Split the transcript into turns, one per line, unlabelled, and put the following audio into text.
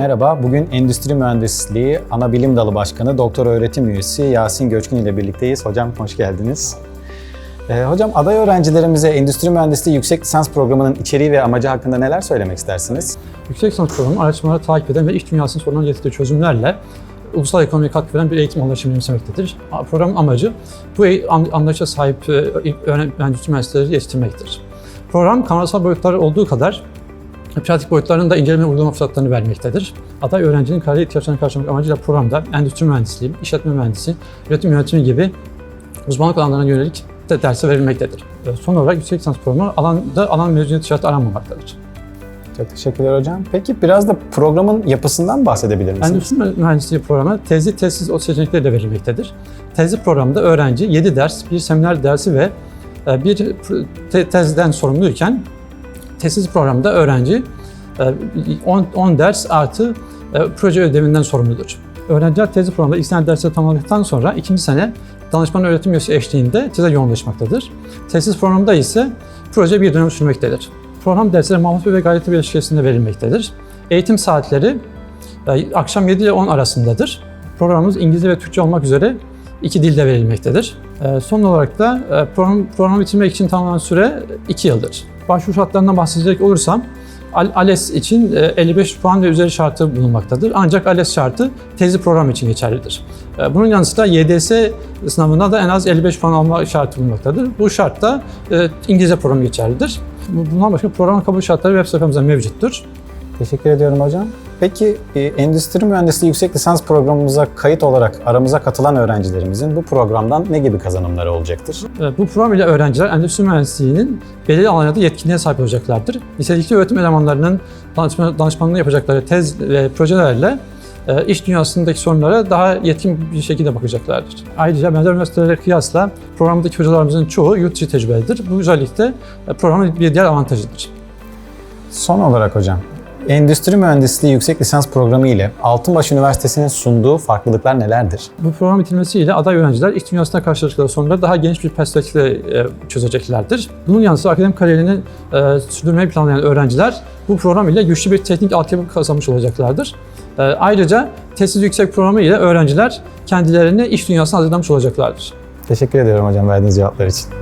Merhaba, bugün Endüstri Mühendisliği Ana Bilim Dalı Başkanı Doktor Öğretim Üyesi Yasin Göçkün ile birlikteyiz. Hocam hoş geldiniz. Ee, hocam aday öğrencilerimize Endüstri Mühendisliği Yüksek Lisans Programı'nın içeriği ve amacı hakkında neler söylemek istersiniz?
Yüksek lisans programı araştırmaları takip eden ve iş dünyasının sorunlarına getirdiği çözümlerle ulusal ekonomiye katkı veren bir eğitim anlayışını benimsemektedir. Programın amacı bu e- an- anlayışa sahip e, endüstri mühendisleri yetiştirmektir. Program kavramsal boyutları olduğu kadar pratik boyutlarının da inceleme uygulama fırsatlarını vermektedir. Aday öğrencinin kariyer ihtiyaçlarını karşılamak amacıyla programda endüstri mühendisliği, işletme mühendisliği, üretim yönetimi gibi uzmanlık alanlarına yönelik de dersi verilmektedir. E, Son olarak yüksek lisans programı alanda alan mezuniyet şartı aranmamaktadır.
Çok teşekkürler hocam. Peki biraz da programın yapısından bahsedebilir misiniz?
Endüstri mühendisliği programı tezli, tezsiz o seçenekleri de verilmektedir. Tezli programda öğrenci 7 ders, bir seminer dersi ve e, bir tezden sorumluyken tezsiz programda öğrenci e, 10, 10 ders artı e, proje ödevinden sorumludur. Öğrenciler tezli programda ilk sene dersleri tamamladıktan sonra ikinci sene danışman öğretim üyesi eşliğinde teze yoğunlaşmaktadır. Tezsiz programda ise proje bir dönem sürmektedir. Program dersleri Mahmut Bey ve Gayretli Bey eşliğinde verilmektedir. Eğitim saatleri e, akşam 7 ile 10 arasındadır. Programımız İngilizce ve Türkçe olmak üzere iki dilde verilmektedir. E, Son olarak da e, program, programı bitirmek için tanımlanan süre 2 yıldır. Başvuru şartlarından bahsedecek olursam Al- ALES için e, 55 puan ve üzeri şartı bulunmaktadır. Ancak ALES şartı tezli program için geçerlidir. E, Bunun yanı sıra YDS sınavında da en az 55 puan alma şartı bulunmaktadır. Bu şartta e, İngilizce program geçerlidir. Bu- Bundan başka program kabul şartları web sayfamızda mevcuttur.
Teşekkür ediyorum hocam. Peki e, Endüstri Mühendisliği Yüksek Lisans Programımıza kayıt olarak aramıza katılan öğrencilerimizin bu programdan ne gibi kazanımları olacaktır?
E, Bu program ile öğrenciler endüstri mühendisliğinin belirli alanlarda yetkinliğe sahip olacaklardır. Nitelikli öğretim elemanlarının danışma- danışmanlığını yapacakları tez ve projelerle e, iş dünyasındaki sorunlara daha yetkin bir şekilde bakacaklardır. Ayrıca benzer üniversitelere kıyasla programdaki hocalarımızın çoğu yurt dışı tecrübelidir. Bu özellik de e, programın bir diğer avantajıdır.
Son olarak hocam, Endüstri Mühendisliği Yüksek Lisans Programı ile Altınbaş Üniversitesi'nin sunduğu farklılıklar nelerdir?
Bu program bitirmesiyle aday öğrenciler iş dünyasında karşılaştıkları sorunları daha geniş bir perspektifle e, çözeceklerdir. Bunun yanı sıra akademik kariyerini e, sürdürmeyi planlayan öğrenciler bu program ile güçlü bir teknik altyapı kazanmış olacaklardır. E, ayrıca tezsiz yüksek programı ile öğrenciler kendilerini iş dünyasına hazırlamış olacaklardır.
Teşekkür ediyorum hocam verdiğiniz cevaplar için.